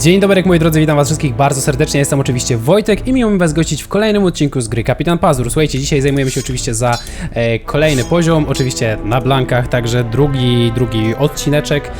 Dzień dobry, moi drodzy, witam was wszystkich bardzo serdecznie. Jestem oczywiście Wojtek i miło mi was gościć w kolejnym odcinku z gry Kapitan Pazur. Słuchajcie, dzisiaj zajmujemy się oczywiście za e, kolejny poziom, oczywiście na blankach, także drugi, drugi odcineczek.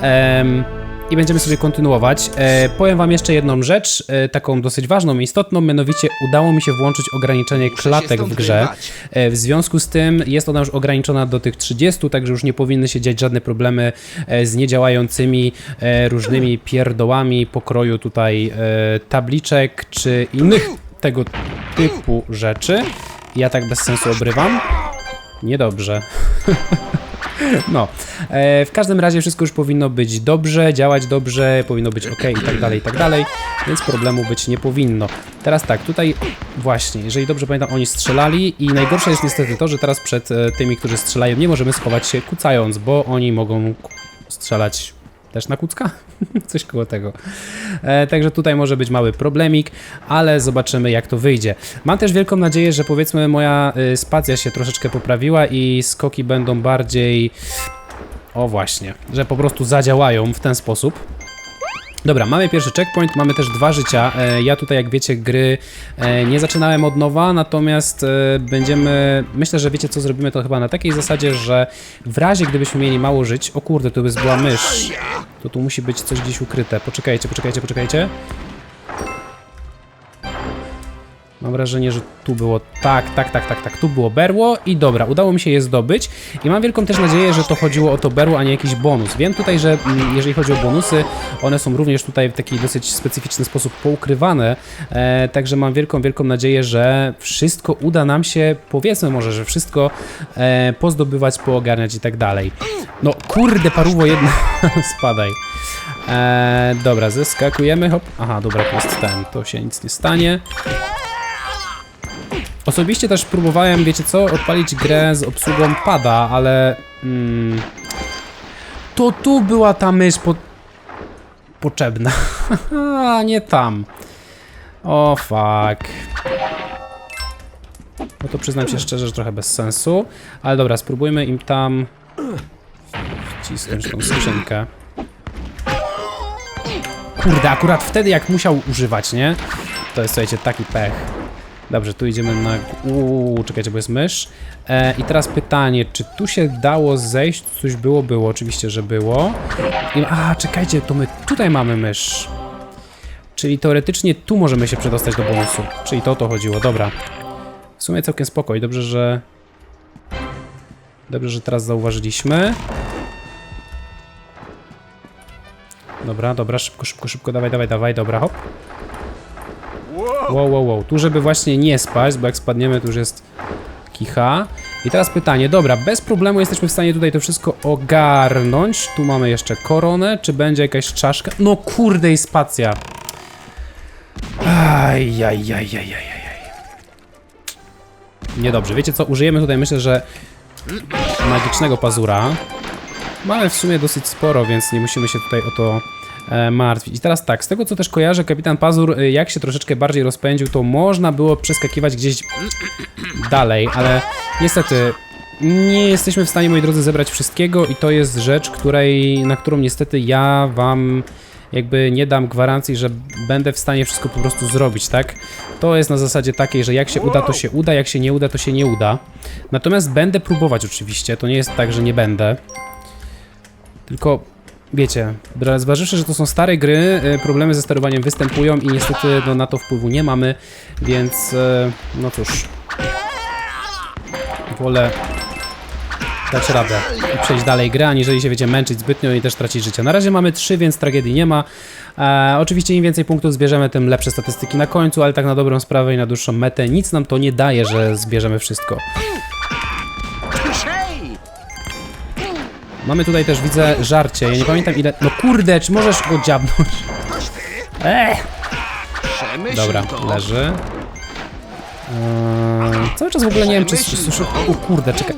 Em, i będziemy sobie kontynuować. E, powiem wam jeszcze jedną rzecz, e, taką dosyć ważną i istotną, mianowicie udało mi się włączyć ograniczenie klatek stąd w grze. E, w związku z tym jest ona już ograniczona do tych 30, także już nie powinny się dziać żadne problemy e, z niedziałającymi e, różnymi pierdołami pokroju tutaj e, tabliczek czy innych tego typu rzeczy. Ja tak bez sensu obrywam. Niedobrze. No, e, w każdym razie wszystko już powinno być dobrze, działać dobrze, powinno być ok i tak dalej, i tak dalej, więc problemu być nie powinno. Teraz tak, tutaj właśnie, jeżeli dobrze pamiętam, oni strzelali i najgorsze jest niestety to, że teraz przed e, tymi, którzy strzelają, nie możemy schować się kucając, bo oni mogą strzelać też na kucka? Coś koło tego. E, także tutaj może być mały problemik, ale zobaczymy jak to wyjdzie. Mam też wielką nadzieję, że powiedzmy moja y, spacja się troszeczkę poprawiła i skoki będą bardziej... O właśnie, że po prostu zadziałają w ten sposób. Dobra, mamy pierwszy checkpoint, mamy też dwa życia. E, Ja tutaj, jak wiecie, gry e, nie zaczynałem od nowa, natomiast e, będziemy. Myślę, że wiecie, co zrobimy to chyba na takiej zasadzie, że w razie gdybyśmy mieli mało żyć. O kurde, tu by była mysz. To tu musi być coś gdzieś ukryte. Poczekajcie, poczekajcie, poczekajcie. Mam wrażenie, że tu było tak, tak, tak, tak, tak, tu było berło i dobra, udało mi się je zdobyć i mam wielką też nadzieję, że to chodziło o to berło, a nie jakiś bonus. Wiem tutaj, że mm, jeżeli chodzi o bonusy, one są również tutaj w taki dosyć specyficzny sposób poukrywane, e, także mam wielką, wielką nadzieję, że wszystko uda nam się, powiedzmy może, że wszystko e, pozdobywać, poogarniać i tak dalej. No kurde, paruwo jedna, spadaj. E, dobra, zeskakujemy, hop. Aha, dobra, jest ten, to się nic nie stanie. Osobiście też próbowałem, wiecie co, odpalić grę z obsługą pada, ale... Mm, to tu była ta myśl po... potrzebna. Nie tam. O fuck. No to przyznam się szczerze, że trochę bez sensu. Ale dobra, spróbujmy im tam... wcisnąć tą skrzynkę. Kurde, akurat wtedy jak musiał używać, nie? To jest, słuchajcie, taki pech. Dobrze, tu idziemy na... Uuu, czekajcie, bo jest mysz. E, I teraz pytanie, czy tu się dało zejść? Coś było? Było, oczywiście, że było. I, a, czekajcie, to my tutaj mamy mysz. Czyli teoretycznie tu możemy się przedostać do bonusu. Czyli to o to chodziło, dobra. W sumie całkiem spokoj, dobrze, że... Dobrze, że teraz zauważyliśmy. Dobra, dobra, szybko, szybko, szybko, dawaj, dawaj, dawaj, dobra, hop. Wow, wow, wow. Tu, żeby właśnie nie spać, bo jak spadniemy, to już jest kicha. I teraz pytanie, dobra, bez problemu jesteśmy w stanie tutaj to wszystko ogarnąć. Tu mamy jeszcze koronę, czy będzie jakaś czaszka? No kurde i spacja. Aj, aj, aj, aj, aj, aj. aj. Niedobrze, wiecie co, użyjemy tutaj myślę, że magicznego pazura. Mamy w sumie dosyć sporo, więc nie musimy się tutaj o to martwić. I teraz tak, z tego co też kojarzę, kapitan Pazur, y, jak się troszeczkę bardziej rozpędził, to można było przeskakiwać gdzieś dalej, ale niestety nie jesteśmy w stanie, moi drodzy, zebrać wszystkiego i to jest rzecz, której, na którą niestety ja wam jakby nie dam gwarancji, że będę w stanie wszystko po prostu zrobić, tak? To jest na zasadzie takiej, że jak się uda, to się uda, jak się nie uda, to się nie uda. Natomiast będę próbować oczywiście, to nie jest tak, że nie będę. Tylko wiecie, zważywszy, że to są stare gry, y, problemy ze sterowaniem występują i niestety no, na to wpływu nie mamy, więc y, no cóż. Wolę dać radę i przejść dalej grę, aniżeli się wiecie męczyć zbytnio i też tracić życie. Na razie mamy trzy, więc tragedii nie ma. E, oczywiście im więcej punktów zbierzemy, tym lepsze statystyki na końcu, ale tak na dobrą sprawę i na dłuższą metę nic nam to nie daje, że zbierzemy wszystko. Mamy tutaj też, widzę, żarcie. Ja nie pamiętam ile... No kurde, czy możesz go dziabnąć? Eee! Dobra, leży. Eee, cały czas w ogóle nie wiem, czy słyszę... O kurde, czekaj.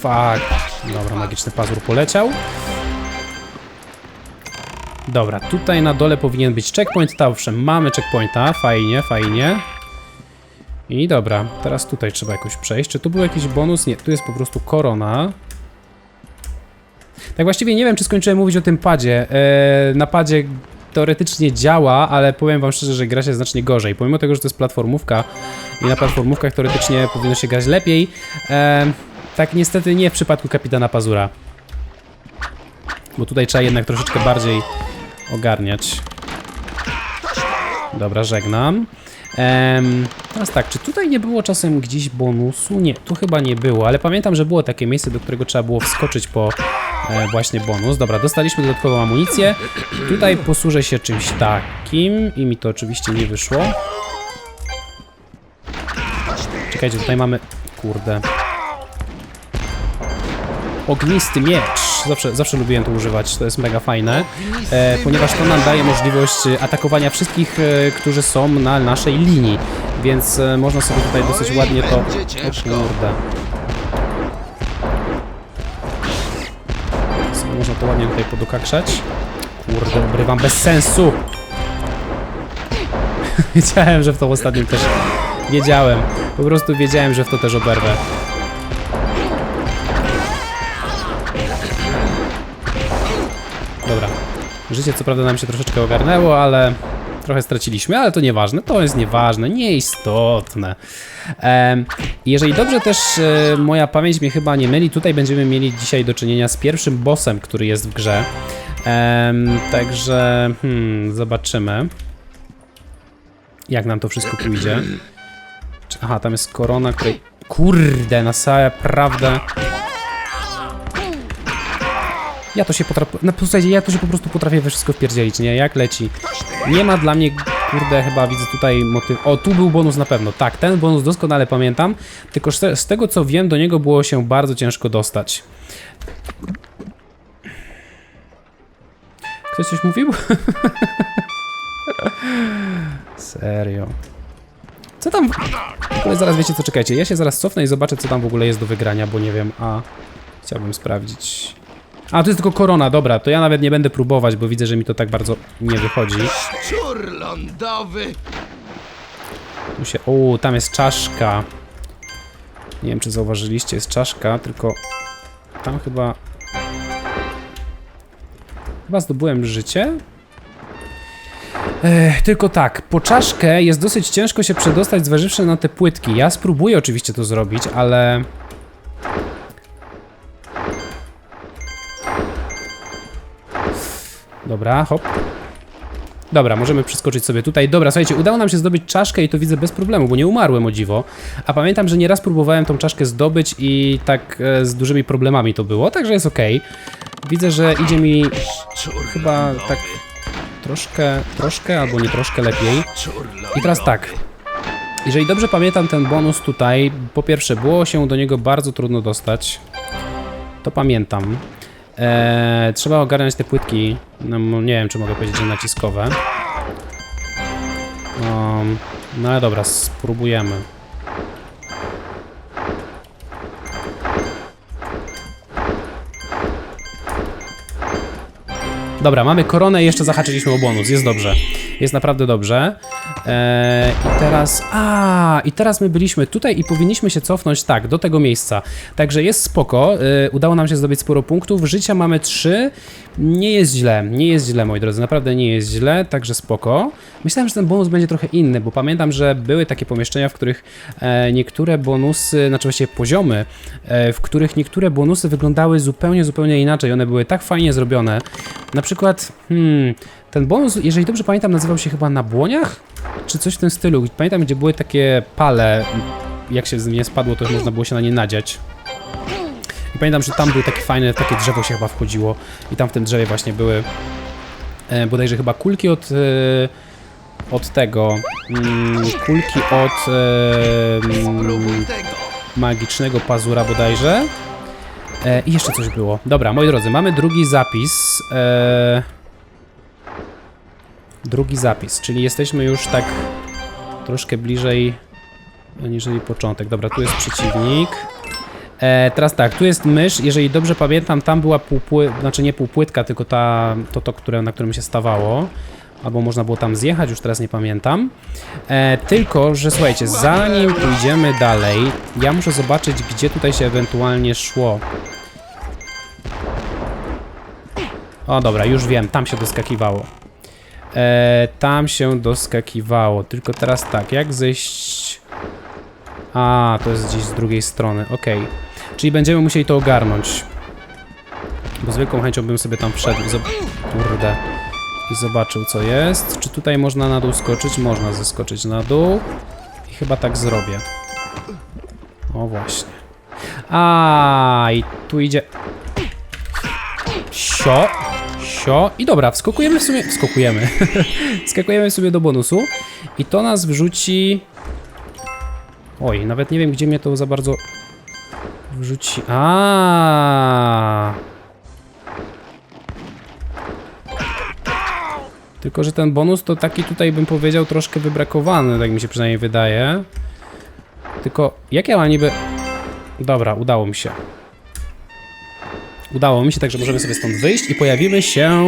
Fuck. Dobra, magiczny pazur poleciał. Dobra, tutaj na dole powinien być checkpoint. Ta, owszem, mamy checkpointa. Fajnie, fajnie. I dobra, teraz tutaj trzeba jakoś przejść. Czy tu był jakiś bonus? Nie, tu jest po prostu korona. Tak właściwie nie wiem, czy skończyłem mówić o tym padzie. E, na padzie teoretycznie działa, ale powiem wam szczerze, że gra się znacznie gorzej. Pomimo tego, że to jest platformówka i na platformówkach teoretycznie powinno się grać lepiej, e, tak niestety nie w przypadku Kapitana Pazura. Bo tutaj trzeba jednak troszeczkę bardziej ogarniać. Dobra, żegnam. Teraz tak, czy tutaj nie było czasem gdzieś bonusu? Nie, tu chyba nie było, ale pamiętam, że było takie miejsce, do którego trzeba było wskoczyć po właśnie bonus. Dobra, dostaliśmy dodatkową amunicję. Tutaj posłużę się czymś takim i mi to oczywiście nie wyszło. Czekajcie, tutaj mamy... Kurde. Ognisty miecz. Zawsze, zawsze lubiłem to używać, to jest mega fajne, e, ponieważ to nam daje możliwość e, atakowania wszystkich, e, którzy są na naszej linii, więc e, można sobie tutaj dosyć ładnie to... O kurde. Można to ładnie tutaj podokakrzać. Kurde, obrywam bez sensu! wiedziałem, że w to ostatnim też... Wiedziałem. Po prostu wiedziałem, że w to też oberwę. Dobra. Życie co prawda nam się troszeczkę ogarnęło, ale trochę straciliśmy, ale to nieważne, to jest nieważne, nieistotne. Em, jeżeli dobrze też e, moja pamięć mnie chyba nie myli, tutaj będziemy mieli dzisiaj do czynienia z pierwszym bossem, który jest w grze. Em, także hmm, zobaczymy, jak nam to wszystko pójdzie. Aha, tam jest korona, której... Kurde, na całe prawdę... Ja to się potrafię. No posłuchajcie, ja to się po prostu potrafię we wszystko wpierdzielić, nie? Jak leci. Nie ma dla mnie, kurde, chyba widzę tutaj motyw. O, tu był bonus na pewno. Tak, ten bonus doskonale pamiętam. Tylko z tego co wiem, do niego było się bardzo ciężko dostać. Ktoś coś mówił? Serio. Co tam? Ogóle zaraz wiecie co, czekajcie. Ja się zaraz cofnę i zobaczę, co tam w ogóle jest do wygrania, bo nie wiem, a chciałbym sprawdzić. A, to jest tylko korona, dobra, to ja nawet nie będę próbować, bo widzę, że mi to tak bardzo nie wychodzi. Szczur lądowy! Tu się... O, tam jest czaszka. Nie wiem, czy zauważyliście, jest czaszka, tylko tam chyba... Chyba zdobyłem życie? Ech, tylko tak, po czaszkę jest dosyć ciężko się przedostać, zważywszy na te płytki. Ja spróbuję oczywiście to zrobić, ale... Dobra, hop. Dobra, możemy przeskoczyć sobie tutaj. Dobra, słuchajcie, udało nam się zdobyć czaszkę i to widzę bez problemu, bo nie umarłem o dziwo. A pamiętam, że nieraz próbowałem tą czaszkę zdobyć i tak e, z dużymi problemami to było, także jest ok. Widzę, że idzie mi chyba tak troszkę, troszkę albo nie troszkę lepiej. I teraz tak. Jeżeli dobrze pamiętam ten bonus tutaj, po pierwsze było się do niego bardzo trudno dostać. To pamiętam. Eee, trzeba ogarniać te płytki. No, nie wiem, czy mogę powiedzieć, że naciskowe. Um, no ale dobra, spróbujemy. Dobra, mamy koronę i jeszcze zahaczyliśmy o bonus. Jest dobrze. Jest naprawdę dobrze. Eee, I teraz. A, i teraz my byliśmy tutaj i powinniśmy się cofnąć tak, do tego miejsca. Także jest spoko. E, udało nam się zdobyć sporo punktów. Życia mamy 3. Nie jest źle. Nie jest źle, moi drodzy. Naprawdę nie jest źle, także spoko. Myślałem, że ten bonus będzie trochę inny, bo pamiętam, że były takie pomieszczenia, w których e, niektóre bonusy, znaczy właściwie poziomy, e, w których niektóre bonusy wyglądały zupełnie, zupełnie inaczej. One były tak fajnie zrobione. Na przykład, hmm, ten bonus, jeżeli dobrze pamiętam, nazywał się chyba na błoniach? Czy coś w tym stylu. Pamiętam, gdzie były takie pale, jak się z nie spadło, to można było się na nie nadziać. I pamiętam, że tam były takie fajne, takie drzewo się chyba wchodziło i tam w tym drzewie właśnie były e, bodajże chyba kulki od, e, od tego, mm, kulki od e, mm, magicznego pazura bodajże. E, I jeszcze coś było. Dobra, moi drodzy, mamy drugi zapis. E, drugi zapis, czyli jesteśmy już tak troszkę bliżej aniżeli początek. Dobra, tu jest przeciwnik. E, teraz tak, tu jest mysz. Jeżeli dobrze pamiętam, tam była półpłytka, znaczy nie półpłytka, tylko ta, to, to które, na którym się stawało. Albo można było tam zjechać, już teraz nie pamiętam. E, tylko, że słuchajcie, zanim pójdziemy dalej, ja muszę zobaczyć, gdzie tutaj się ewentualnie szło. O, dobra, już wiem, tam się doskakiwało. E, tam się doskakiwało. Tylko teraz tak, jak zejść... A, to jest gdzieś z drugiej strony, okej. Czyli będziemy musieli to ogarnąć. Bo zwykłą chęcią bym sobie tam wszedł zob... Kurde. I zobaczył co jest. Czy tutaj można na dół skoczyć? Można zeskoczyć na dół. I chyba tak zrobię. O właśnie. A i tu idzie. Sio. I dobra, wskakujemy w sumie. Wskakujemy. Wskakujemy sobie do bonusu. I to nas wrzuci. Oj, nawet nie wiem, gdzie mnie to za bardzo wrzuci. A. Tylko, że ten bonus to taki tutaj bym powiedział troszkę wybrakowany, tak mi się przynajmniej wydaje. Tylko jak ja mam niby... Dobra, udało mi się. Udało mi się, także możemy sobie stąd wyjść i pojawimy się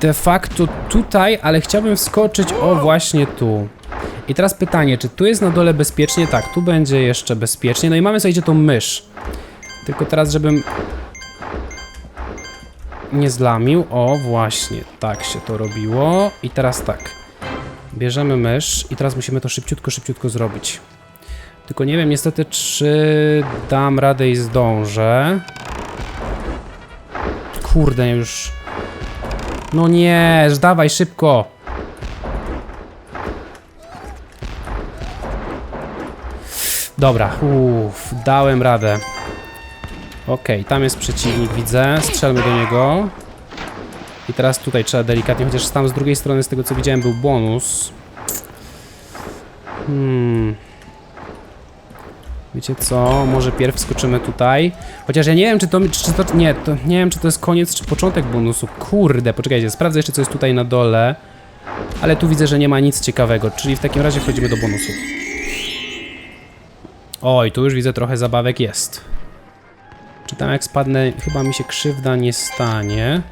de facto tutaj, ale chciałbym wskoczyć o właśnie tu. I teraz pytanie, czy tu jest na dole bezpiecznie? Tak, tu będzie jeszcze bezpiecznie. No i mamy, słuchajcie, tą mysz. Tylko teraz, żebym nie zlamił. O, właśnie, tak się to robiło. I teraz tak. Bierzemy mysz i teraz musimy to szybciutko, szybciutko zrobić. Tylko nie wiem niestety, czy dam radę i zdążę. Kurde, już... No nie, dawaj szybko. Dobra, uff, dałem radę. Okej, tam jest przeciwnik, widzę. Strzelmy do niego. I teraz tutaj trzeba delikatnie, chociaż tam z drugiej strony, z tego co widziałem, był bonus. Hmm. Wiecie co? Może pierw skoczymy tutaj. Chociaż ja nie wiem, czy to, czy to. Nie, to nie wiem, czy to jest koniec, czy początek bonusu. Kurde, poczekajcie, sprawdzę jeszcze, co jest tutaj na dole. Ale tu widzę, że nie ma nic ciekawego, czyli w takim razie wchodzimy do bonusu. Oj, tu już widzę trochę zabawek jest. Czy tam jak spadnę, chyba mi się krzywda nie stanie.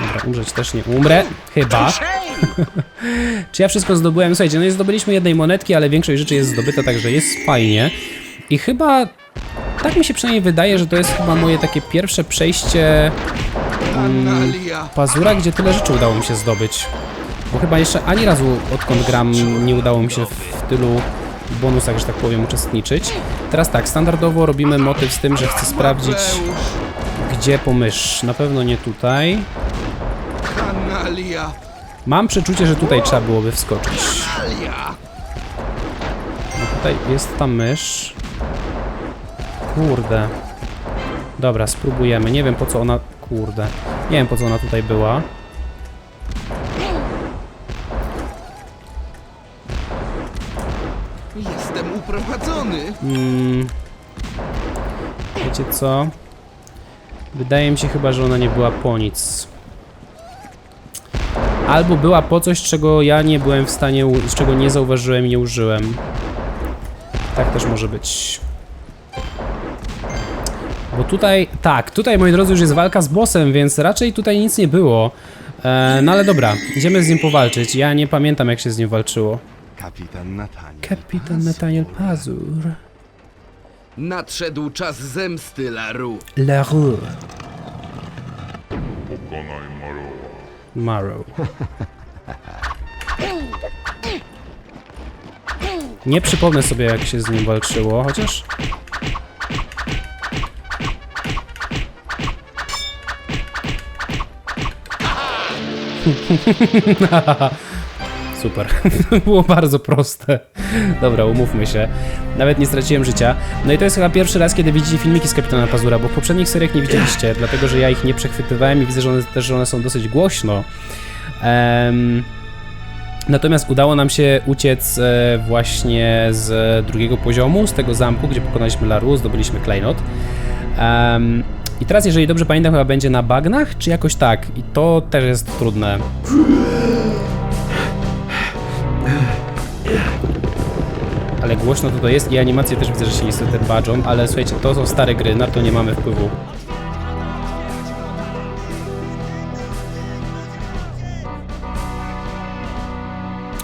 Dobra, umrzeć też nie umrę. Chyba. Czy ja wszystko zdobyłem? Słuchajcie, no nie zdobyliśmy jednej monetki, ale większość rzeczy jest zdobyta, także jest fajnie. I chyba, tak mi się przynajmniej wydaje, że to jest chyba moje takie pierwsze przejście Analia. Pazura, gdzie tyle rzeczy udało mi się zdobyć. Bo chyba jeszcze ani razu odkąd gram nie udało mi się w tylu bonusach, że tak powiem, uczestniczyć. Teraz tak, standardowo robimy motyw z tym, że chcę sprawdzić gdzie pomysz. Na pewno nie tutaj. Analia. Mam przeczucie, że tutaj trzeba byłoby wskoczyć. No tutaj jest ta mysz. Kurde. Dobra, spróbujemy. Nie wiem po co ona... Kurde. Nie wiem po co ona tutaj była. Jestem uprowadzony. Mm. Wiecie co? Wydaje mi się chyba, że ona nie była po nic. Albo była po coś, czego ja nie byłem w stanie, czego nie zauważyłem i nie użyłem. Tak też może być. Bo tutaj, tak, tutaj moi drodzy już jest walka z bossem, więc raczej tutaj nic nie było. E, no ale dobra, idziemy z nim powalczyć. Ja nie pamiętam jak się z nim walczyło. Kapitan Nataniel. Kapitan Nathaniel Pazur. Nadszedł czas zemsty, Laru. La Rue. Pokonaj. Marrow. Nie przypomnę sobie, jak się z nim walczyło, chociaż. Super. Było bardzo proste. Dobra, umówmy się. Nawet nie straciłem życia. No i to jest chyba pierwszy raz, kiedy widzicie filmiki z Kapitana Pazura, bo w poprzednich seriach nie widzieliście, dlatego że ja ich nie przechwytywałem i widzę, że one też że one są dosyć głośno. Em, Natomiast udało nam się uciec e, właśnie z drugiego poziomu, z tego zamku, gdzie pokonaliśmy Laru, zdobyliśmy klejnot. Em, I teraz, jeżeli dobrze pamiętam, chyba będzie na bagnach, czy jakoś tak. I to też jest trudne. Ale głośno to, to jest i animacje też widzę, że się niestety badżą, ale słuchajcie, to są stare gry, na to nie mamy wpływu.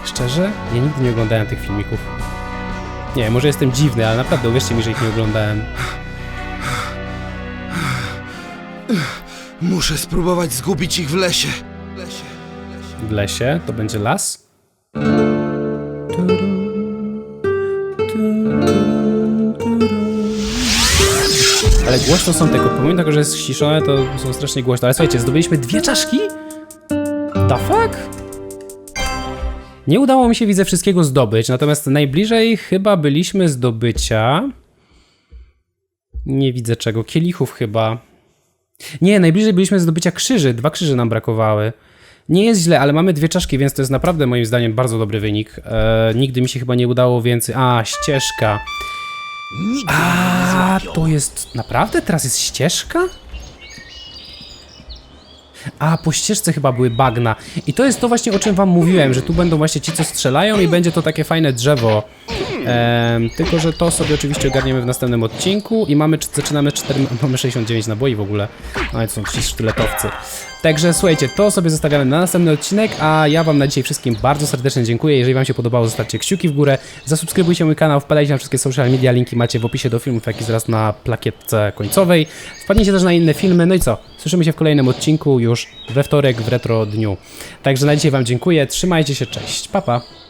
Szczerze? Ja nigdy nie oglądałem tych filmików. Nie, może jestem dziwny, ale naprawdę uwierzcie mi, że ich nie oglądałem. Muszę spróbować zgubić ich w lesie. lesie. W lesie to będzie las. Ale głośno są tego. Pomimo tego, że jest ściszone, to są strasznie głośno. Ale słuchajcie, zdobyliśmy dwie czaszki? The fuck? Nie udało mi się, widzę, wszystkiego zdobyć, natomiast najbliżej chyba byliśmy zdobycia... Nie widzę czego. Kielichów chyba. Nie, najbliżej byliśmy zdobycia krzyży. Dwa krzyże nam brakowały. Nie jest źle, ale mamy dwie czaszki, więc to jest naprawdę moim zdaniem bardzo dobry wynik. E, nigdy mi się chyba nie udało więcej. A, ścieżka. Nigdy A, to jest. Naprawdę? Teraz jest ścieżka? A, po ścieżce chyba były bagna. I to jest to właśnie, o czym wam mówiłem, że tu będą właśnie ci, co strzelają i będzie to takie fajne drzewo. Tylko, że to sobie oczywiście ogarniemy w następnym odcinku i mamy, zaczynamy 4, mamy 69 naboi w ogóle. No i to są ci sztyletowcy. Także słuchajcie, to sobie zostawiamy na następny odcinek, a ja wam na dzisiaj wszystkim bardzo serdecznie dziękuję. Jeżeli wam się podobało, zostawcie kciuki w górę, zasubskrybujcie mój kanał, wpadajcie na wszystkie social media, linki macie w opisie do filmów, jak i zaraz na plakietce końcowej. Wpadnijcie też na inne filmy, no i co? Słyszymy się w kolejnym odcinku już we wtorek w retro dniu. Także na dzisiaj wam dziękuję, trzymajcie się, cześć, pa pa!